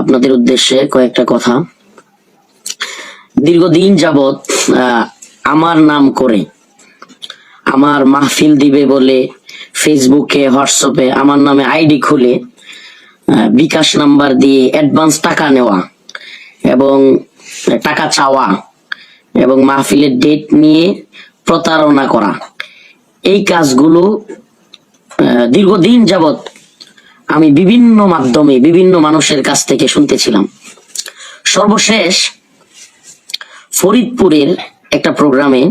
আপনাদের উদ্দেশ্যে কয়েকটা কথা। দীর্ঘদিন যাবৎ আমার নাম করে, আমার মাহফিল দিবে বলে ফেসবুকে হোয়াটসঅ্যাপে আমার নামে আইডি খুলে বিকাশ নাম্বার দিয়ে অ্যাডভান্স টাকা নেওয়া এবং টাকা চাওয়া এবং মাহফিলের ডেট নিয়ে প্রতারণা করা। এই কাজগুলো দীর্ঘদিন যাবৎ আমি বিভিন্ন মাধ্যমে বিভিন্ন মানুষের কাছ থেকে শুনতেছিলাম। সর্বশেষ ফরিদপুরের একটা প্রোগ্রামে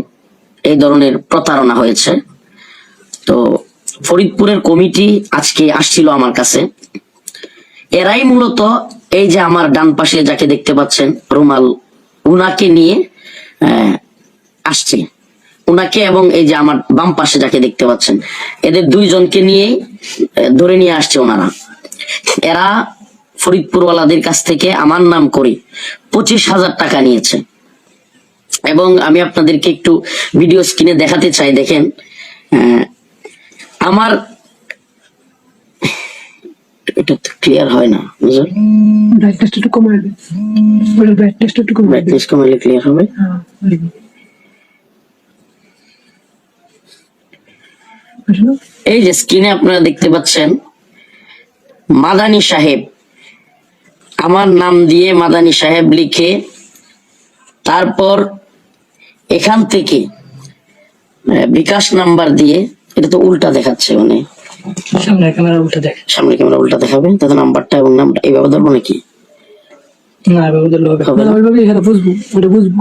এই ধরনের প্রতারণা হয়েছে। তো ফরিদপুরের কমিটি আজকে আসছিল আমার কাছে। এরাই মূলত এই যে আমার ডান পাশে যাকে দেখতে পাচ্ছেন রুমাল উনাকে নিয়ে আসছে। উনাকে এবং এই যে আমার বাম পাশে যাকে দেখতে পাচ্ছেন এদের দুইজনকে নিয়ে ধরে নিয়ে আসছে ওনারা। এরা ফরিদপুরওয়ালাদের কাছ থেকে আমার নাম করে পঁচিশ হাজার টাকা নিয়েছে। এবং আমি আপনাদেরকে একটু ভিডিও স্ক্রিনে দেখাতে চাই দেখেন আহ, আমার এটা ক্লিয়ার হয় না বুঝলেন? ব্রাইটনেসটা একটু কমাই ব্রাইটনেসটা একটু কমাই ব্রাইটনেস কমাইলে ক্লিয়ার হবে? এই যে স্ক্রিনে আপনারা দেখতে পাচ্ছেন মাদানি সাহেব। আমার নাম দিয়ে মাদানি সাহেব লিখে তারপর এখান থেকে বিকাশ নাম্বার দিয়ে এটা তো উল্টা দেখাচ্ছে মানে। সামনের ক্যামেরা উল্টা দেখ। সামনে ক্যামেরা উল্টা দেখাবে তাতে নাম্বারটা এবং নামটা এইভাবে ধরবো নাকি? না হবে বুঝব ওটা বুঝব।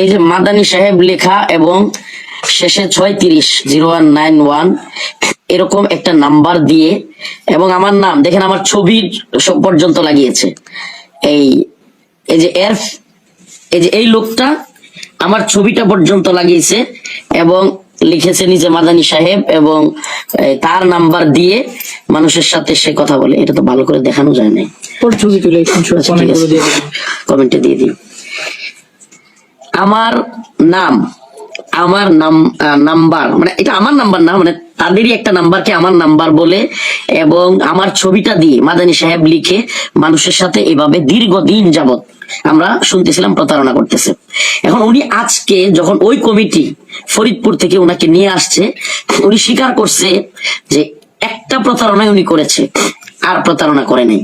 এই যে মাদানি সাহেব লেখা এবং শেষে ছয় তিরিশ জিরো ওয়ান নাইন ওয়ান এরকম একটা নাম্বার দিয়ে এবং আমার নাম দেখেন আমার ছবি সব পর্যন্ত লাগিয়েছে। এই এই যে এর এই যে এই লোকটা আমার ছবিটা পর্যন্ত লাগিয়েছে এবং লিখেছে নিজে মাদানি সাহেব এবং তার নাম্বার দিয়ে মানুষের সাথে সে কথা বলে। এটা তো ভালো করে দেখানো যায় না ওর ছবি তুলে আচ্ছা, কমেন্ট। দিয়ে দিন আমার নাম আমার নাম নাম্বার মানে এটা আমার নাম্বার না মানে তাদেরই একটা নাম্বারকে আমার নাম্বার বলে, এবং আমার ছবিটা দিয়ে মাদানী সাহেব লিখে মানুষের সাথে এভাবে দীর্ঘদিন যাবত আমরা শুনতেছিলাম, প্রতারণা করতেছে। এখন উনি আজকে যখন ওই কমিটি ফরিদপুর থেকে ওনাকে নিয়ে আসছে, উনি স্বীকার করছে যে একটা প্রতারণায় উনি করেছে, আর প্রতারণা করে নাই।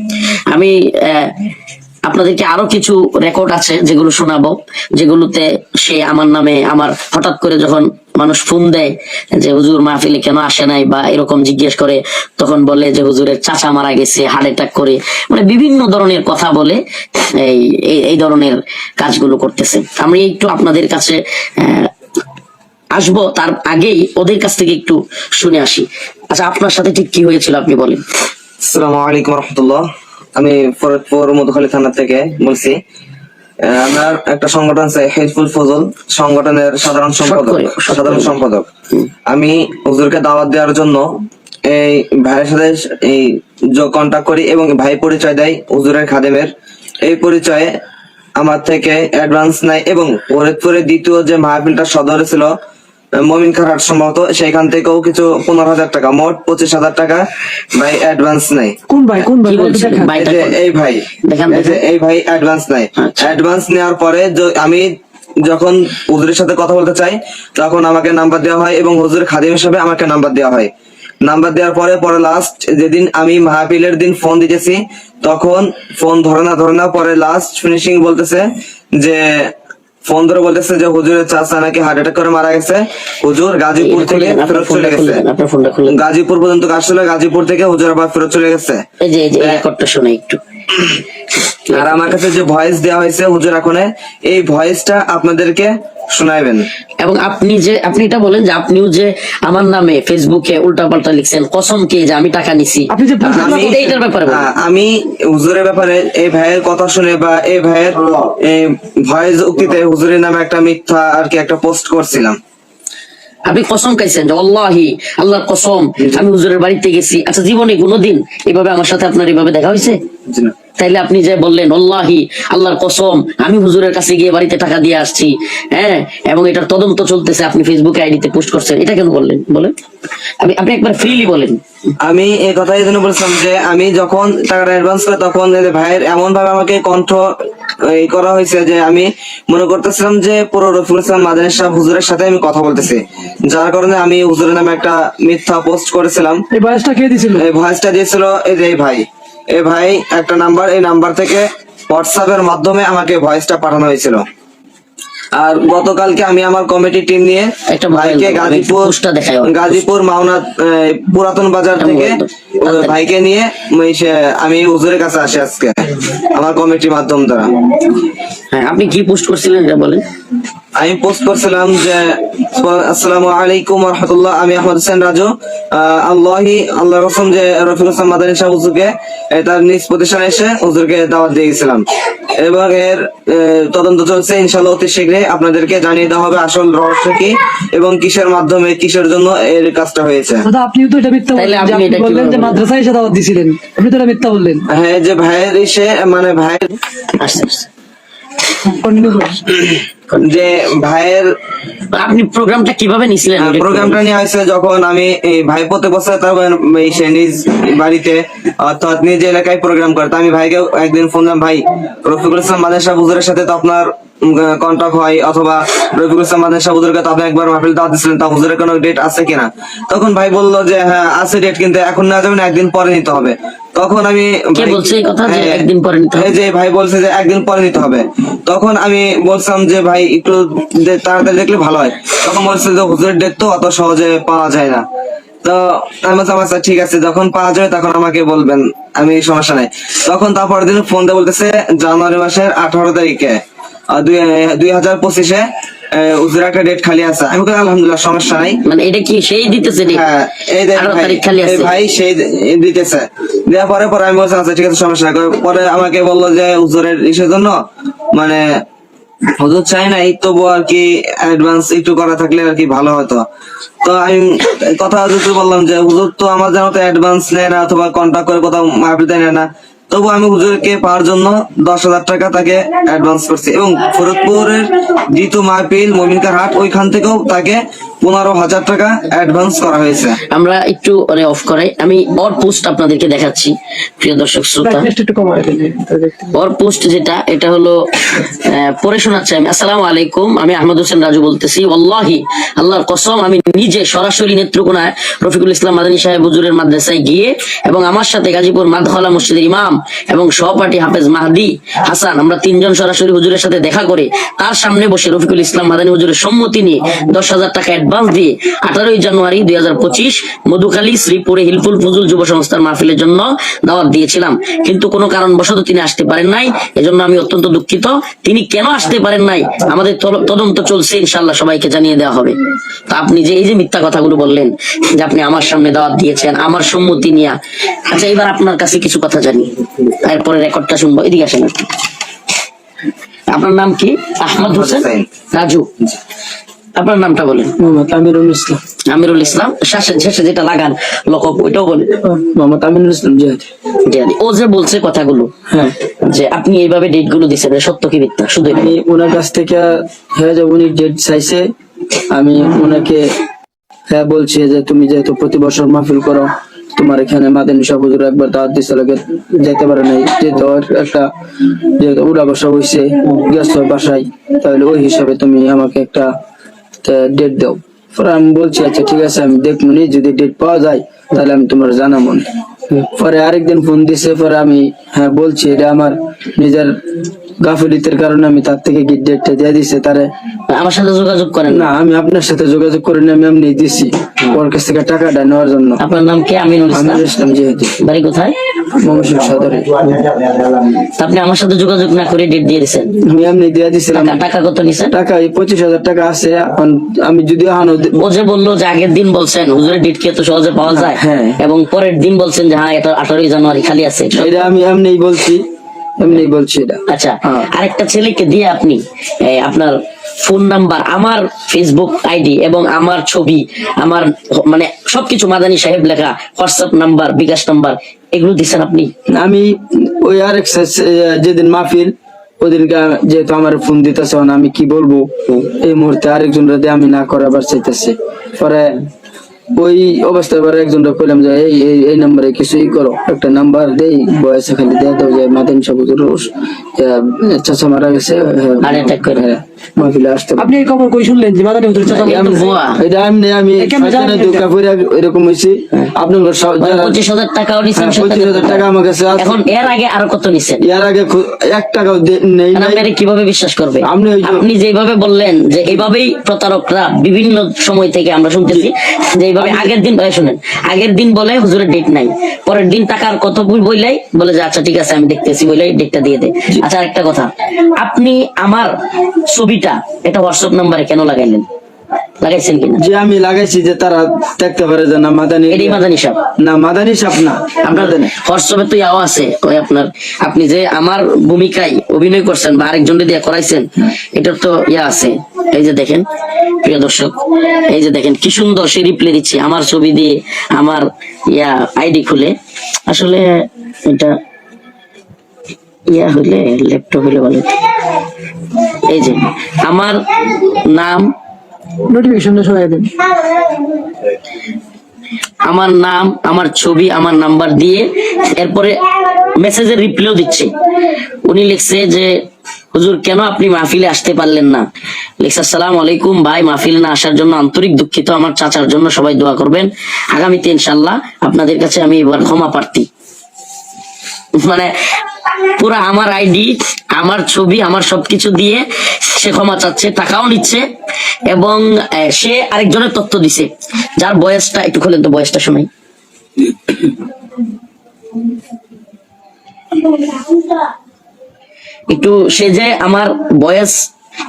আমি আপনাদেরকে আরও কিছু রেকর্ড আছে যেগুলো শোনাবো, যেগুলোতে সে আমার নামে আমার হঠাৎ করে যখন মানুষ ফোন দেয় যে, হুজুর, মাহফিলে কেন আসে নাই? বা এরকম জিজ্ঞেস করে, তখন বলে যে, হুজুরের চাচা মারা গেছে হার্ট অ্যাটাক করে। মানে বিভিন্ন ধরনের কথা বলে এই, এই- ধরনের কাজগুলো করতেছে। আমি একটু আপনাদের কাছে আসব, তার আগেই ওদের কাছ থেকে একটু শুনে আসি। আচ্ছা আপনার সাথে ঠিক কি হয়েছিল আপনি বলেন। আসসালামু আলাইকুম রহমতুল্লাহ। আমি ফরিদপুর মধুখালী থানা থেকে বলছি। আমার একটা সংগঠন আছে হেল্পফুল ফজল। সংগঠনের সাধারণ সম্পাদক সাধারণ সম্পাদক। আমি হুজুরকে দাওয়াত দেওয়ার জন্য এই ভাইয়ের সাথে এই কন্ট্যাক্ট করি এবং ভাই পরিচয় দেয় হুজুরের খাদেমের। এই পরিচয়ে আমার থেকে অ্যাডভান্স নেয় এবং ফরিদপুরের দ্বিতীয় যে মাহফিলটা সদরে ছিল মমিন খারাট সম্ভবত সেখান থেকেও কিছু পনেরো হাজার টাকা মোট পঁচিশ হাজার টাকা ভাই অ্যাডভান্স নেয়। কোন ভাই কোন ভাই এই ভাই এই ভাই অ্যাডভান্স আচ্ছা। অ্যাডভান্স নেওয়ার পরে আমি যখন হুজুরের সাথে কথা বলতে চাই তখন আমাকে নাম্বার দেওয়া হয় এবং হুজুরের খাদিম হিসেবে আমাকে নাম্বার দেওয়া হয়। নাম্বার দেওয়ার পরে পরে লাস্ট যেদিন আমি মাহফিলের দিন ফোন দিতেছি তখন ফোন ধরে না ধরে না পরে লাস্ট ফিনিশিং বলতেছে যে ফোন ধরে বলতেছে যে হুজুরের চাচা নাকি হার্ট অ্যাটাক করে মারা গেছে। হুজুর গাজীপুর থেকে ফেরত চলে গেছে। গাজীপুর পর্যন্ত আসছিল গাজীপুর থেকে হুজুর আবার ফেরত চলে গেছে। এই যে এই যে এই রেকর্ডটা শুনে একটু। আর আমার কাছে যে ভয়েস দেওয়া হয়েছে হুজুর এখন এই ভয়েসটা আপনাদেরকে শোনাবেন এবং আপনি যে আপনি এটা বলেন যে আপনিও যে আমার নামে ফেসবুকে উল্টা পাল্টা লিখছেন কসম কে যে আমি টাকা নিছি। আপনি যে বলছেন আমি এটা- ব্যাপারে আমি হুজুরের ব্যাপারে এই ভাইয়ের কথা শুনে বা এই ভাইয়ের এই ভয়েস উক্তিতে হুজুরের নামে একটা মিথ্যা আর কি একটা পোস্ট করছিলাম। আপনি কসম খাইছেন যে আল্লাহি আল্লাহর কসম, আমি হুজুরের বাড়িতে গেছি আচ্ছা জীবনে কোনোদিন এভাবে আমার সাথে আপনার এভাবে দেখা হয়েছে। তাইলে আপনি যে বললেন আল্লাহি আল্লাহর কসম আমি হুজুরের কাছে গিয়ে বাড়িতে টাকা দিয়ে আসছি। হ্যাঁ? এবং এটার তদন্ত চলতেছে আপনি ফেসবুকে আইডিতে পোস্ট করছেন। এটা কেন বললেন? বলেন। আপনি আপনি একবার ফ্রিলি বলেন। আমি এই কথা এই জন্য বলছিলাম যে আমি যখন টাকাটা অ্যাডভান্স করে তখন ভাইয়ের এমন ভাবে আমাকে কণ্ঠ এই করা হয়েছে যে আমি মনে করতেছিলাম যে পুরো রফিকুল ইসলাম মাদানী সাহেব হুজুরের সাথে আমি কথা বলতেছি। যার কারণে আমি হুজুরের নামে একটা মিথ্যা পোস্ট করেছিলাম। এই বয়সটা কে দিয়েছিল এই ভয়েসটা দিয়েছিল এই যে এই ভাই। এই ভাই একটা নাম্বার এই নাম্বার থেকে হোয়াটসঅ্যাপের মাধ্যমে আমাকে ভয়েসটা পাঠানো হয়েছিল। আর গতকালকে আমি আমার কমিটি টিম নিয়ে একটা ভাইকে গাজীপুর গাজীপুর মাওনা পুরাতন বাজার থেকে ওই ভাইকে নিয়ে আমি হুজুরের কাছে আসি আজকে আমার কমিটির মাধ্যম দ্বারা। হ্যাঁ আপনি কি পোস্ট করছিলেন এটা বলেন? আমি পোস্ট করছিলাম যে আসসালামু আলাইকুম রহমতুল্লাহ আমি আহমদ হোসেন রাজু। আল্লাহি আল্লাহ রসম যে রফিক হোসেন মাদানী সাহেব হুজুরকে তার নিজ প্রতিষ্ঠানে এসে হুজুরকে দাওয়াত দিয়ে গেছিলাম। এবং এর তদন্ত চলছে ইনশাল্লাহ অতি শীঘ্রই আপনাদেরকে জানিয়ে দেওয়া হবে আসল রহস্য কি এবং কিসের মাধ্যমে কিসের জন্য এর কাজটা হয়েছে। দাদা আপনিও তো এটা মিথ্যা বললেন। যে মাদ্রাসায় এসে দাওয়াত দিছিলেন। আপনি তো এটা মিথ্যা বললেন। হ্যাঁ যে ভাইয়ের এসে মানে ভাইয়ের আস্তে আস্তে কন্টিনিউ করুন যে ভাইয়ের আপনি প্রোগ্রামটা কীভাবে নিছিলেন? হ্যাঁ, প্রোগ্রামটা যখন আমি ভাই বছর সে নিজ বাড়িতে অর্থাৎ নিজ এলাকায় প্রোগ্রাম আমি ভাইকে একদিন ফোন দিলাম ভাই রফিকুল ইসলাম হুজুরের সাথে তো আপনার কন্ট্যাক্ট হয় অথবা রফিকুল ইসলাম মাদের সাহেব হুজুরকে তো আপনি একবার মাহফিল দাওয়াত তা হুজুরের কোনো ডেট আছে কিনা? তখন ভাই বলল যে হ্যাঁ আছে ডেট কিন্তু এখন না যাবেন একদিন পরে নিতে হবে। তখন আমি কে বলছে এই কথা যে হ্যাঁ, একদিন পরে নিতে হবে? যে ভাই বলছে যে একদিন পরে নিতে হবে। তখন আমি বলছিলাম যে ভাই একটু তাড়াতাড়ি দেখলে ভালো হয়। তখন বলছে যে হুজুরের ডেট তো অত সহজে পাওয়া যায় না। তো আমি বললাম আচ্ছা ঠিক আছে যখন পাওয়া যাবে তখন আমাকে বলবেন আমি সমস্যা নাই। তখন তারপরের দিন ফোন দিয়ে বলতেছে জানুয়ারি মাসের আঠারো তারিখে। দুই হাজার পঁচিশে হুজুরের একটা ডেট খালি আছে। আমি বলি আলহামদুলিল্লাহ সমস্যা নাই। মানে এটা কি সেই দিতেছে হ্যাঁ এই দেখ তারিখ খালি আছে। ভাই সেই দিতেছে। দেওয়ার পরে পরে আমি বলছি আচ্ছা ঠিক আছে সমস্যা নাই। পরে আমাকে বলল যে ইসের জন্য মানে হুজুর চাই নাই তবু আর কি অ্যাডভান্স একটু করা থাকলে আর কি ভালো হতো। তো আমি কথা বললাম যে হুজুর তো আমার তো অ্যাডভান্স নেয় না অথবা কন্ট্যাক্ট করে কোথাও মাহফিলতে নেয় না। তবু আমি হুজুরকে পাওয়ার জন্য দশ হাজার টাকা তাকে অ্যাডভান্স করছি। এবং ফরিদপুরের দ্বিতীয় মাহপিল মমিনকার হাট, ওইখান থেকেও তাকে পনেরো হাজার টাকা অ্যাডভান্স করা হয়েছে। আমরা একটু মানে অফ করাই। আমি ওর পোস্ট আপনাদেরকে দেখাচ্ছি প্রিয় দর্শক শ্রোতা। ওর পোস্ট যেটা এটা হলো আহ, পড়ে শোনাচ্ছি আমি। আসসালামু আলাইকুম আমি আহমদ হোসেন রাজু বলতেছি। ওয়াল্লাহি আল্লাহর কসম আমি নিজে সরাসরি নেত্রকোনায় রফিকুল ইসলাম মাদানী সাহেব হুজুরের মাদ্রাসায় গিয়ে এবং আমার সাথে গাজীপুর মাদহলা মসজিদের ইমাম এবং সহপাঠী হাফেজ মাহদি হাসান আমরা তিনজন সরাসরি হুজুরের সাথে দেখা করে তার সামনে বসে রফিকুল ইসলাম মাদানী হুজুরের সম্মতি নিয়ে দশ হাজার টাকা অ্যাডভান্স দিয়ে আঠারোই জানুয়ারি দুই হাজার পঁচিশ মধুখালী শ্রীপুরে হিলফুল ফজুল যুব সংস্থার মাহফিলের জন্য দাওয়াত দিয়েছিলাম। কিন্তু কোনো কারণবশত তিনি আসতে পারেন নাই এজন্য আমি অত্যন্ত দুঃখিত। তিনি কেন আসতে পারেন নাই? আমাদের তদন্ত চলছে ইনশাল্লাহ সবাইকে জানিয়ে দেওয়া হবে। তা আপনি যে এই যে মিথ্যা কথাগুলো বললেন যে আপনি আমার সামনে দাওয়াত দিয়েছেন আমার সম্মতি নিয়ে। আচ্ছা এবার আপনার কাছে কিছু কথা জানি। তারপরে রেকর্ডটা শুনব। এদিকে আসেন আপনার নাম কি? আহমদ হোসেন? রাজু। আপনার নামটা বলেন। মোহাম্মদ আমিরুল ইসলাম। আমিরুল ইসলাম শেষে শেষে যেটা লাগান লকব ওইটাও বলেন। মোহাম্মদ আমিরুল ইসলাম জিহাদি। ও যে বলছে কথাগুলো হ্যাঁ। যে আপনি এইভাবে ডেটগুলো দিচ্ছেন সত্য কি মিথ্যা? শুধু আমি ওনার কাছ থেকে হ্যাঁ যে উনি ডেট চাইছে আমি ওনাকে হ্যাঁ বলছি যে তুমি যেহেতু প্রতি বছর মাহফিল করো তোমার এখানে মাদানী হুজুর একবার দাওয়াত লাগে যেতে পারে নাই যেহেতু একটা যেহেতু উড়া বসা হয়েছে গেস্ট বাসায় তাহলে ওই হিসাবে তুমি আমাকে একটা ডেট দাও। পরে আমি বলছি আচ্ছা ঠিক আছে আমি দেখব নি, যদি ডেট পাওয়া যায় তাহলে আমি তোমার জানাব পরে আরেকদিন ফোন দিছে পরে আমি হ্যাঁ বলছি এটা আমার নিজের গাফিলিতের কারণে আমি তার থেকে গিয়ে ডেটটা দিয়ে দিছে তারে আমার সাথে যোগাযোগ করেন না। আমি আপনার সাথে যোগাযোগ করে নিয়ে আমি এমনি দিছি। ওর কাছ থেকে টাকাটা নেওয়ার জন্য। আপনার নাম কি? আমিনুল ইসলাম। যেহেতু বাড়ি কোথায়? মমসির সদরে। আপনি আমার সাথে যোগাযোগ না করে ডেট দিয়ে দিচ্ছেন আমি এমনি দিয়ে দিছিলাম টাকা টাকা কত নিছেন? টাকা এই পঁচিশ হাজার টাকা আছে এখন আমি যদি ও যে বলল যে আগের দিন বলছেন হুজুরের ডেট কি এত সহজে পাওয়া যায়? হ্যাঁ। এবং পরের দিন বলছেন যে হ্যাঁ এটা আঠারোই জানুয়ারি খালি আছে। এটা আমি এমনি বলছি এমনি বলছি এটা। আচ্ছা হ্যাঁ। আরেকটা ছেলেকে দিয়ে আপনি আপনার ফোন নাম্বার আমার ফেসবুক আইডি এবং আমার ছবি আমার মানে সবকিছু মাদানি সাহেব লেখা হোয়াটসঅ্যাপ নাম্বার বিকাশ নাম্বার এগুলো দিচ্ছেন আপনি? আমি ওই আর যেদিন মাহফিল ওদিনকে যেহেতু আমার ফোন দিতেছে আমি কি বলব? এই মুহূর্তে আরেকজন রাতে আমি না করাবার চাইতেছি। পরে ওই অবস্থায় পরে কইলাম যে এই এই নাম্বারে কিছুই করো। একটা নাম্বার দেই বয়সে খালি দিয়ে দাও যে মাদান সাবুজুর রোস চাচা মারা গেছে হ্যাঁ, attack করে। মাহফিলে আসতে আপনি এই খবর কই শুনলেন যে মাদানী হুজুর চাচা এটা ভুয়া। এটা এমনি আমি কেমনে জানেন শয়তানের এটা? ধোঁকা পইরা এরকম হইছি আপনার সব যারা- পঁচিশ হাজার টাকাও নিচ্ছেন পঁচিশ হাজার টাকা। আমার কাছে আছে। এখন এর আগে আরও কত নিচ্ছেন এর আগে খু- টাকাও নেই কারণ নাই। কীভাবে বিশ্বাস করবে আপনি আপনি যেভাবে বললেন যে এইভাবেই প্রতারকরা বিভিন্ন সময় থেকে আমরা শুনতেছি যে এইভাবে আগের দিন ভাই শুনেন। আগের দিন বলে হুজুরের ডেট নাই। পরের দিন টাকার কত বই বইলাই? বলে যে আচ্ছা ঠিক আছে আমি দেখতেছি বইলাই ডেটটা দিয়ে দে। আচ্ছা একটা কথা। আপনি আমার ছবিটা এটা হোয়াটসঅ্যাপ নাম্বারে কেন লাগাইলেন? লাগাইছেন কিনা? যে আমি লাগাইছি যে তারা দেখতে পারে যে না মাদানি এটাই মাদানি সাহেব না মাদানি সাপ না। আপনার হোয়াটসঅ্যাপে তো ইয়াও আছে ওই আপনার আপনি যে আমার ভূমিকায় অভিনয় করছেন বা আরেকজনকে দিয়ে করাইছেন এটার তো ইয়া আছে। এই যে দেখেন প্রিয় দর্শক এই যে দেখেন কি সুন্দর সে রিপ্লে দিচ্ছে আমার ছবি দিয়ে আমার ইয়া আইডি খুলে। আসলে এটা ইয়া হলে ল্যাপটপ হলে ভালো। এই যে আমার নাম নোটিফিকেশনটা সরাই দেন। আমার নাম আমার ছবি আমার নাম্বার দিয়ে এরপরে মেসেজের রিপ্লাইও দিচ্ছে। উনি লিখছে যে হুজুর কেন আপনি মাহফিলে আসতে পারলেন না? লিখছে আসসালাম আলাইকুম ভাই মাহফিলে না আসার জন্য আন্তরিক দুঃখিত। আমার চাচার জন্য সবাই দোয়া করবেন। আগামীতে ইনশাল্লাহ আপনাদের কাছে আমি এবার ক্ষমা প্রার্থী। মানে পুরো আমার আইডি, আমার ছবি, আমার সবকিছু দিয়ে সে ক্ষমা চাচ্ছে, টাকাও নিচ্ছে এবং সে আরেকজনের তথ্য দিছে। যার বয়সটা, একটু খোলেন তো বয়সটা শোনাই একটু সে যে আমার বয়স,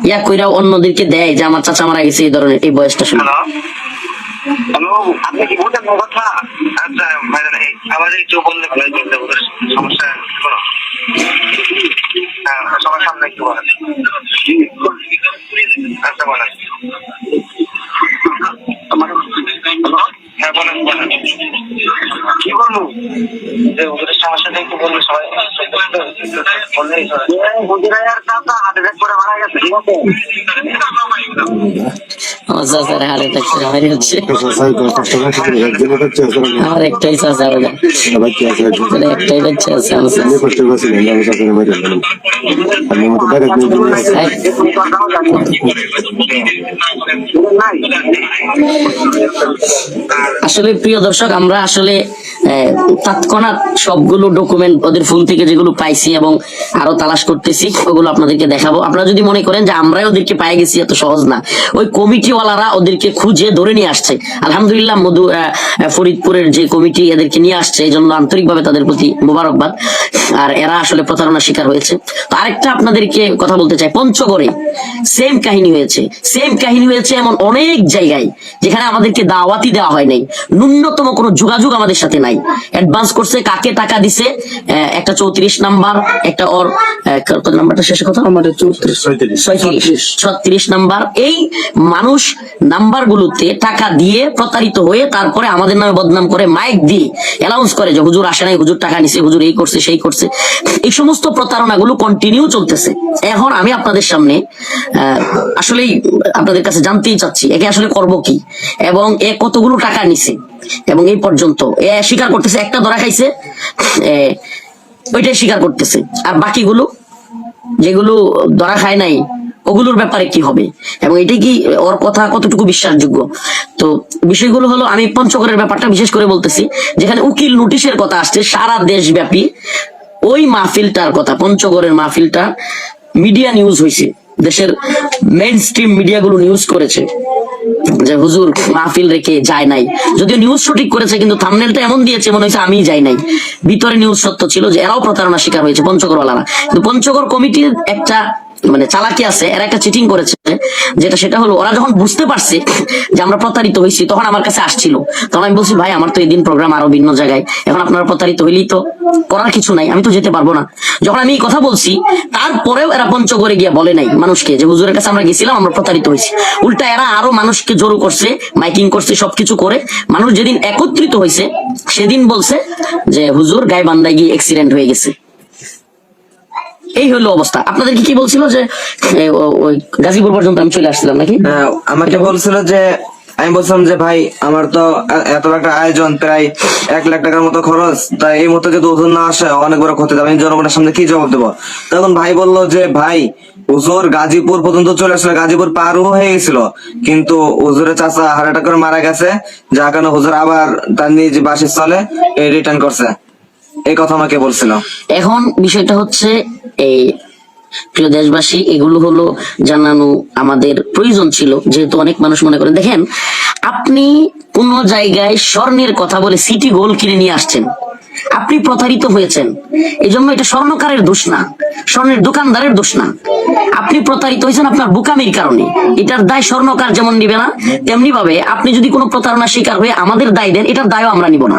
ইয়া কইরা অন্যদেরকে দেয় যে আমার চাচা মারা গেছে, এই ধরনের, এই বয়সটা শুনে আপনি কি কথা? আচ্ছা একটু বললে সমস্যা হ্যাঁ সবার সামনে একটু বলেন। আচ্ছা বলেন হ্যাঁ কি বলব? যে ওদের সমস্যাটা একটু বললে সবাই বললেই হুজুরের চাচা হার্ট অ্যাটাক করে মারা গেছে আমার চাচার হচ্ছে আমার একটাই চাচা ওটা মানে একটাই বাচ্চা আছে। আমার আসলে প্রিয় দর্শক আমরা আসলে আহ, তৎক্ষণাৎ সবগুলো ডকুমেন্ট ওদের ফোন থেকে যেগুলো পাইছি এবং আরও তালাশ করতেছি ওগুলো আপনাদেরকে দেখাবো। আপনারা যদি মনে করেন যে আমরাই ওদেরকে পাই গেছি এত সহজ না। ওই কমিটিওয়ালারা ওদেরকে খুঁজে ধরে নিয়ে আসছে। আলহামদুলিল্লাহ মধু ফরিদপুরের যে কমিটি এদেরকে নিয়ে আসছে, এই জন্য আন্তরিকভাবে তাদের প্রতি মোবারকবাদ। আর এরা আসলে প্রতারণার শিকার হয়েছে। তো আরেকটা আপনাদেরকে কথা বলতে চাই, পঞ্চগড়ে। সেম কাহিনী হয়েছে। সেম কাহিনী হয়েছে এমন অনেক জায়গায় যেখানে আমাদেরকে দাওয়াতি দেওয়া হয় নাই। ন্যূনতম কোনো যোগাযোগ আমাদের সাথে নাই। অ্যাডভান্স করছে কাকে টাকা দিছে? একটা চৌত্রিশ নাম্বার একটা ওর কত নাম্বারটা শেষে কথা আমার চৌত্রিশ। ছয়ত্রিশ। ছত্রিশ নাম্বার। এই মানুষ নাম্বার গুলোতে টাকা দিয়ে প্রতারিত হয়ে তারপরে আমাদের নামে বদনাম করে মাইক দিয়ে অ্যানাউন্স করে যে হুজুর আসে নাই হুজুর টাকা নিছে হুজুর এই করছে সেই করছে। এই সমস্ত প্রতারণা গুলো কন্টিনিউ চলতেছে। এখন আমি আপনাদের সামনে আসলেই আপনাদের কাছে জানতেই চাচ্ছি, একে আসলে করব কি? এবং এ কতগুলো টাকা নিছে? এবং এই পর্যন্ত, এ স্বীকার করতেছে, একটা ধরা খাইছে ওইটাই স্বীকার করতেছে। আর বাকিগুলো, যেগুলো ধরা খায় নাই, ওগুলোর ব্যাপারে কি হবে? এবং এটাই কি ওর কথা কতটুকু বিশ্বাসযোগ্য? তো বিষয়গুলো হলো, আমি পঞ্চগড়ের ব্যাপারটা বিশেষ করে বলতেছি, যেখানে উকিল নোটিশের কথা আসছে, সারা দেশব্যাপী ওই মাহফিলটার কথা, পঞ্চগড়ের মাহফিলটা মিডিয়া নিউজ হয়েছে দেশের মেন স্ট্রিম মিডিয়াগুলো নিউজ করেছে যে হুজুর মাহফিল রেখে যায় নাই। যদিও নিউজ সঠিক করেছে, কিন্তু থামনেলটা এমন দিয়েছে, মনে হয়েছে আমি যাই নাই। ভিতরে নিউজ সত্য ছিল যে এরাও প্রতারণা শিকার হয়েছে, পঞ্চগড়ওয়ালারা। কিন্তু পঞ্চগড় কমিটির একটা মানে চালাকি আছে, এরা একটা চিটিং করেছে, যেটা সেটা হলো, ওরা যখন বুঝতে পারছে যে আমরা প্রতারিত হয়েছি, তখন আমার কাছে আসছিল। তখন আমি বলছি, ভাই, আমার তো এই দিন প্রোগ্রাম আরও ভিন্ন জায়গায়। এখন আপনারা প্রতারিত হইলেই তো করার কিছু নাই, আমি তো যেতে পারব না। যখন আমি এই কথা বলছি, তারপরেও এরা পঞ্চগড়ে গিয়ে বলে নাই মানুষকে যে, হুজুরের কাছে আমরা গেছিলাম, আমরা প্রতারিত হয়েছি। উল্টা এরা আরও মানুষকে জোর করছে, মাইকিং করছে, সবকিছু করে। মানুষ যেদিন একত্রিত হয়েছে, সেদিন বলছে যে, হুজুর গাইবান্ধায় গিয়ে অ্যাক্সিডেন্ট হয়ে গেছে। এই হলো অবস্থা। আপনাদের কি কি বলছিল যে ওই গাজীপুর পর্যন্ত আমি চলে আসছিলাম নাকি? আমাকে বলছিল যে আমি বলছিলাম যে ভাই আমার তো এত একটা আয়োজন প্রায় এক লাখ টাকার মতো খরচ তাই এই মতো যদি ওজন না আসে অনেক বড় ক্ষতি আমি জনগণের সামনে কি জবাব দেবো? তখন ভাই বলল যে ভাই হুজুর গাজীপুর পর্যন্ত চলে আসলো গাজীপুর পারও হয়ে গেছিল। কিন্তু হুজুরের চাচা হার্ট করে মারা গেছে যার কারণে হুজুর আবার তার নিজ বাসের স্থলে রিটার্ন করছে। এই কথা আমাকে বলছিল। এখন বিষয়টা হচ্ছে এই প্রিয় দেশবাসী, এগুলো হলো জানানো আমাদের প্রয়োজন ছিল। যেহেতু অনেক মানুষ মনে করেন, দেখেন, আপনি কোন জায়গায় স্বর্ণের কথা বলে সিটি গোল কিনে নিয়ে আসছেন, আপনি প্রতারিত হয়েছেন এই জন্য এটা স্বর্ণকারের দোষ না, স্বর্ণের দোকানদারের দোষ না। আপনি প্রতারিত হয়েছেন আপনার বোকামির কারণে। এটার দায় স্বর্ণকার যেমন নিবে না তেমনি ভাবে আপনি যদি কোনো প্রতারণার শিকার হয়ে আমাদের দায় দেন, এটার দায়ও আমরা নিব না।